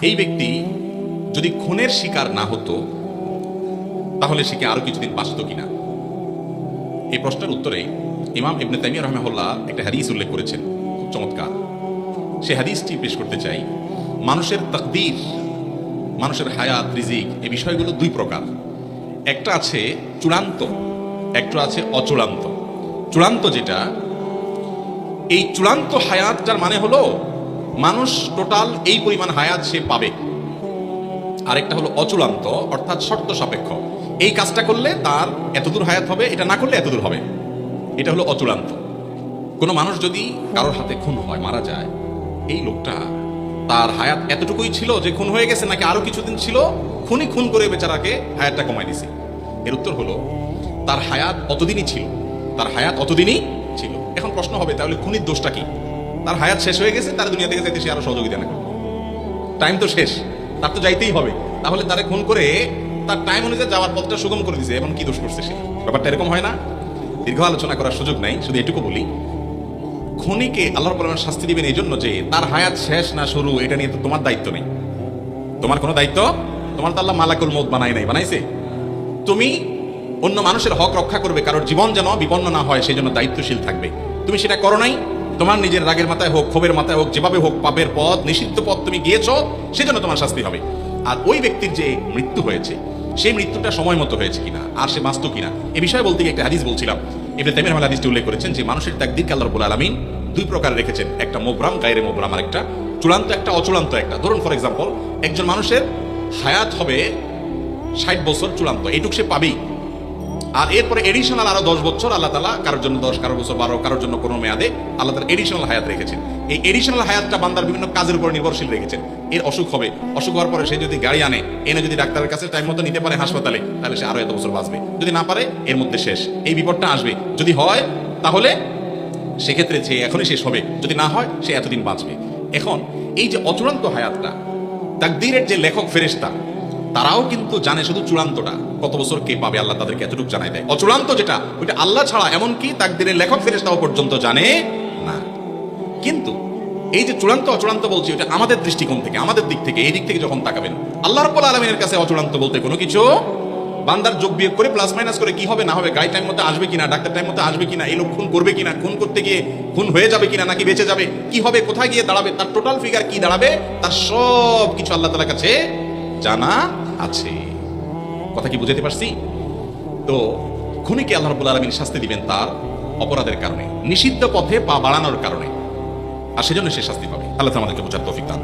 এই ব্যক্তি যদি খুনের শিকার না হতো, তাহলে সে কি আরও কিছুদিন বাঁচত কিনা? এই প্রশ্নের উত্তরে ইমাম ইবনে তাইমিয়া রহমাহুল্লাহ একটা হাদিস উল্লেখ করেছেন, খুব চমৎকার। সে হাদিসটি পেশ করতে চাই, মানুষের তাকদীর, মানুষের হায়াত, রিজিক, এই বিষয়গুলো দুই প্রকার। একটা আছে চূড়ান্ত, একটা আছে অচূড়ান্ত। চূড়ান্ত যেটা, এই চূড়ান্ত হায়াতটার মানে হলো মানুষ টোটাল এই পরিমাণ হায়াত সে পাবে। আরেকটা হলো অচূড়ান্ত অর্থাৎ শর্ত সাপেক্ষ। এই কাজটা করলে তার এতদূর হায়াত হবে, এটা না করলে এতদূর হবে। এটা হলো অচূড়ান্ত কোনো মানুষ যদি কারোর হাতে খুন হয়, মারা যায়, এই লোকটা তার হায়াত এতটুকুই ছিল যে খুন হয়ে গেছে, নাকি আরও কিছুদিন ছিল, খুনি খুন করে বেচারাকে হায়াতটা কমাই দিছে। এর উত্তর হলো, তার হায়াত অতদিনই ছিল। তার হায়াত অতদিনই ছিল। এখন প্রশ্ন হবে, তাহলে খুনির দোষটা কি? তার হায়াত শেষ হয়ে গেছে, তার দুনিয়া থেকে যাইতে সে আরও সহযোগিতা না টাইম তো শেষ, তার তো যাইতেই হবে। তাহলে তারে খুন করে তার টাইম অনুযায়ী যাওয়ার পথটা সুগম করে দিছে এখন কি দোষ করছে সে? ব্যাপারটা এরকম হয় না। দীর্ঘ আলোচনা করার সুযোগ নাই, শুধু এটুকু বলি। খুনিকে আল্লাহর পরিমাণ শাস্তি দিবেন এই জন্য যে তার হায়াত শেষ না শুরু, এটা নিয়ে তো তোমার দায়িত্ব নেই। তোমার কোনো দায়িত্ব? তোমার তো আল্লাহ মালাকুল মত বানাই নাই, বানাইছে? তুমি অন্য মানুষের হক রক্ষা করবে, কারোর জীবন যেন বিপন্ন না হয়, সেই জন্য দায়িত্বশীল থাকবে। তুমি সেটা করো নাই? তোমার নিজের রাগের মাথায় হোক, ক্ষোভের মাথায় হোক, যেভাবে হোক পাপের পথ, নিষিদ্ধ পথ তুমি গিয়েছো, সেজন্য তোমার শাস্তি হবে। আর ওই ব্যক্তির যে মৃত্যু হয়েছে, সেই মৃত্যুটা সময় মতো হয়েছে কিনা, আর সে বাঁচত কিনা, এ বিষয়ে বলতে গিয়ে একটা হাদিস বলছিলাম। এবার তেমের হাল হাদিসটি উল্লেখ করেছেন যে, মানুষের তাকদিরকে আল্লাহ রবুল আলমিন দুই প্রকার রেখেছেন। একটা মোবরাম গায়ের মোবরাম আর একটা চূড়ান্ত, একটা অচূড়ান্ত একটা। ধরুন ফর এক্সাম্পল একজন মানুষের হায়াত হবে ষাট বছর চূড়ান্ত। এইটুক সে পাবেই। আর এরপরে এডিশনাল আরও দশ বছর আল্লাহ তালা কারোর জন্য দশ, কারোর বছর বারো, কারোর জন্য কোনো মেয়াদে আল্লাহ তালা এডিশনাল হায়াত রেখেছেন। এই এডিশনাল হায়াতটা বান্দার বিভিন্ন কাজের উপর নির্ভরশীল রেখেছেন। এর অসুখ হবে। অসুখ হওয়ার পরে সে যদি গাড়ি আনে, এনে যদি ডাক্তারের কাছে টাইম মতো নিতে পারে হাসপাতালে, তাহলে সে আরও এত বছর বাঁচবে। যদি না পারে, এর মধ্যে শেষ। এই বিপদটা আসবে। যদি হয়, তাহলে সেক্ষেত্রে সে এখনই শেষ হবে। যদি না হয়, সে এতদিন বাঁচবে। এখন, এই যে অচূড়ান্ত হায়াতটা, তাকদীরের যে লেখক ফেরেশতা তারাও কিন্তু জানে শুধু চূড়ান্তটা, কত বছর কে পাবে আল্লাহ তাদেরকে এতটুকু জানাই দেয়। অচূড়ান্ত যেটা, ওইটা আল্লাহ ছাড়া এমনকি তাকদীরের লেখক ফেরেশতাও পর্যন্ত জানে না। কিন্তু এই যে চূড়ান্ত, অচূড়ান্ত বলছি ওটা আমাদের দৃষ্টিকোণ থেকে, আমাদের দিক থেকে, এই দিক থেকে যখন তাকাবেন, আল্লাহ রাব্বুল আলামিনের কাছে অচূড়ান্ত বলতে কোনো কিছু বান্দার যোগ বিয়োগ করে প্লাস মাইনাস করে কি হবে, না হবে গাড়ি টাইম মতো আসবে কিনা, ডাক্তার টাইম মতো আসবে কিনা, এই লোক খুন করবে কিনা, খুন করতে গিয়ে খুন হয়ে যাবে কিনা, নাকি বেঁচে যাবে, কি হবে, কোথায় গিয়ে দাঁড়াবে, তার টোটাল ফিগার কি দাঁড়াবে, তার সব কিছু আল্লাহ তালার কাছে জানা আছে কথা কি বুঝাতে পারছি? তো, খুনিকে আল্লাহ রাব্বুল আলমিন শাস্তি দিবেন তার অপরাধের কারণে, নিষিদ্ধ পথে পা বাড়ানোর কারণে। আর সেজন্য সে শাস্তি পাবে। আল্লাহ আমাদেরকে বোঝার তৌফিক দান।